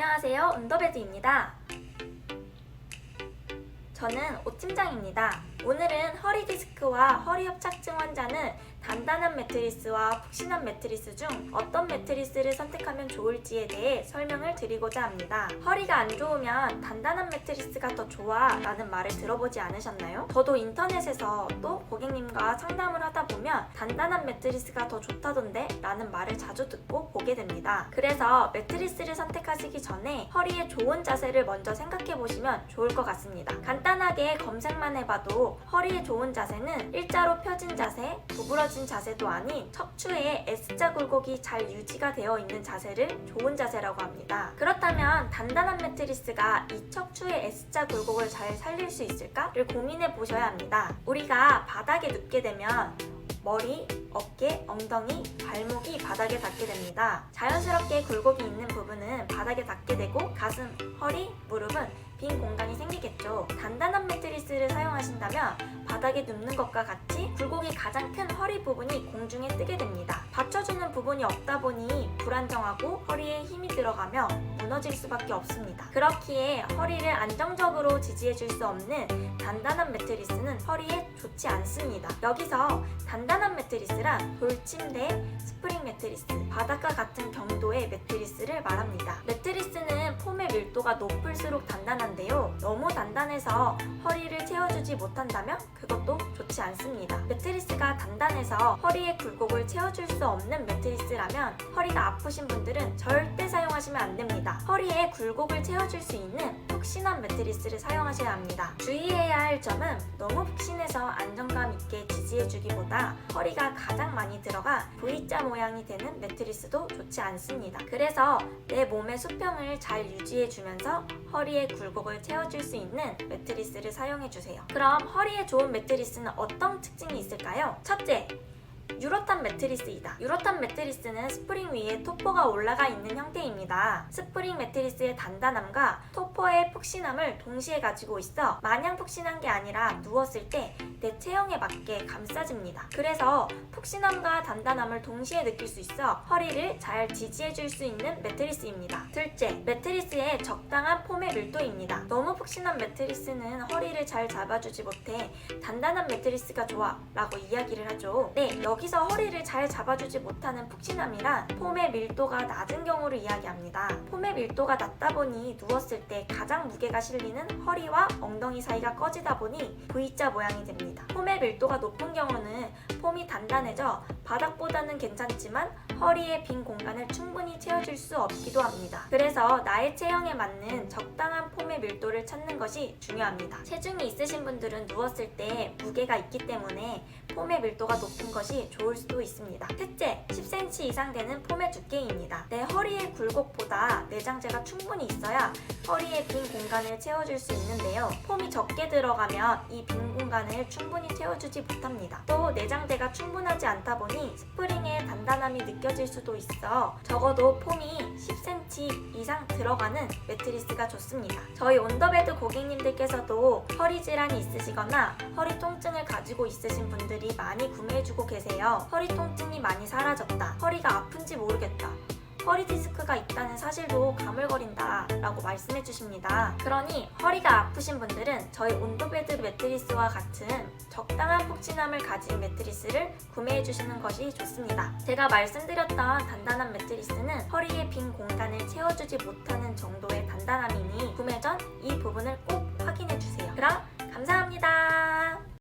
안녕하세요. 언더베드입니다. 저는 오팀장입니다. 오늘은 허리 디스크와 허리 협착증 환자는 단단한 매트리스와 푹신한 매트리스 중 어떤 매트리스를 선택하면 좋을지에 대해 설명을 드리고자 합니다. 허리가 안 좋으면 단단한 매트리스가 더 좋아 라는 말을 들어보지 않으셨나요? 저도 인터넷에서 또 고객님과 상담을 하다 보면 단단한 매트리스가 더 좋다던데 라는 말을 자주 듣고 보게 됩니다. 그래서 매트리스를 선택하시기 전에 허리에 좋은 자세를 먼저 생각해 보시면 좋을 것 같습니다. 간단하게 검색만 해봐도 허리에 좋은 자세는 일자로 펴진 자세, 구부러진 자세도 아닌 척추에 S자 굴곡이 잘 유지가 되어 있는 자세를 좋은 자세라고 합니다. 그렇다면 단단한 매트리스가 이 척추의 S자 굴곡을 잘 살릴 수 있을까를 고민해 보셔야 합니다. 우리가 바닥에 눕게 되면 머리, 어깨, 엉덩이, 발목이 바닥에 닿게 됩니다. 자연스럽게 굴곡이 있는 부분은 바닥에 닿게 되고 가슴, 허리, 무릎은 빈 공간이 생기겠죠. 단단한 매트리스를 사용하신다면 바닥에 눕는 것과 같이 굴곡이 가장 큰 허리 부분이 공중에 뜨게 됩니다. 받쳐주는 부분이 없다 보니 불안정하고 허리에 힘이 들어가며 무너질 수밖에 없습니다. 그렇기에 허리를 안정적으로 지지해줄 수 없는 단단한 매트리스는 허리에 좋지 않습니다. 여기서 단단한 매트리스란 돌침대, 매트리스, 바닥과 같은 경도의 매트리스를 말합니다. 매트리스는 폼의 밀도가 높을수록 단단한데요. 너무 단단해서 허리를 채워주지 못한다면 그것도 좋지 않습니다. 매트리스가 단단해서 허리의 굴곡을 채워줄 수 없는 매트리스라면 허리가 아프신 분들은 절대 사용하시면 안 됩니다. 허리에 굴곡을 채워줄 수 있는 푹신한 매트리스를 사용하셔야 합니다. 주의해야 할 점은 너무 푹신해서 안정감 있게 지지해주기보다 허리가 가장 많이 들어가 V자 모양이 되는 매트리스도 좋지 않습니다. 그래서 내 몸의 수평을 잘 유지해주면서 허리의 굴곡을 채워줄 수 있는 매트리스를 사용해주세요. 그럼 허리에 좋은 매트리스는 어떤 특징이 있을까요? 첫째, 유로탄 매트리스이다. 유로탄 매트리스는 스프링 위에 토포가 올라가 있는 형태입니다. 스프링 매트리스의 단단함과 토포의 푹신함을 동시에 가지고 있어 마냥 푹신한 게 아니라 누웠을 때 내 체형에 맞게 감싸집니다. 그래서 푹신함과 단단함을 동시에 느낄 수 있어 허리를 잘 지지해 줄 수 있는 매트리스입니다. 둘째, 매트리스의 적당한 폼의 밀도입니다. 너무 푹신한 매트리스는 허리를 잘 잡아주지 못해 단단한 매트리스가 좋아 라고 이야기를 하죠. 네, 서 허리를 잘 잡아주지 못하는 푹신함이란 폼의 밀도가 낮은 경우를 이야기합니다. 폼의 밀도가 낮다 보니 누웠을 때 가장 무게가 실리는 허리와 엉덩이 사이가 꺼지다 보니 V자 모양이 됩니다. 폼의 밀도가 높은 경우는 폼이 단단해져 바닥보다는 괜찮지만 허리의 빈 공간을 충분히 채워줄 수 없기도 합니다. 그래서 나의 체형에 맞는 적당한 폼의 밀도를 찾는 것이 중요합니다. 체중이 있으신 분들은 누웠을 때 무게가 있기 때문에 폼의 밀도가 높은 것이 좋을 수도 있습니다. 셋째, 10cm 이상 되는 폼의 두께입니다. 내 허리의 굴곡보다 내장재가 충분히 있어야 허리의 빈 공간을 채워줄 수 있는데요. 폼이 적게 들어가면 이 빈 공간을 충분히 채워주지 못합니다. 또 내장재가 충분하지 않다 보니 스프링의 단단함이 느껴질 수도 있어 적어도 폼이 10cm 이상 들어가는 매트리스가 좋습니다. 저희 온더베드 고객님들께서도 허리 질환이 있으시거나 허리 통증을 가지고 있으신 분들이 많이 구매해주고 계세요. 허리 통증이 많이 사라졌다. 허리가 아픈지 모르겠다. 허리 디스크가 있다는 사실도 가물거린다 라고 말씀해 주십니다. 그러니 허리가 아프신 분들은 저희 온도베드 매트리스와 같은 적당한 푹신함을 가진 매트리스를 구매해 주시는 것이 좋습니다. 제가 말씀드렸던 단단한 매트리스는 허리의 빈 공간을 채워주지 못하는 정도의 단단함이니 구매 전 이 부분을 꼭 확인해 주세요. 그럼 감사합니다.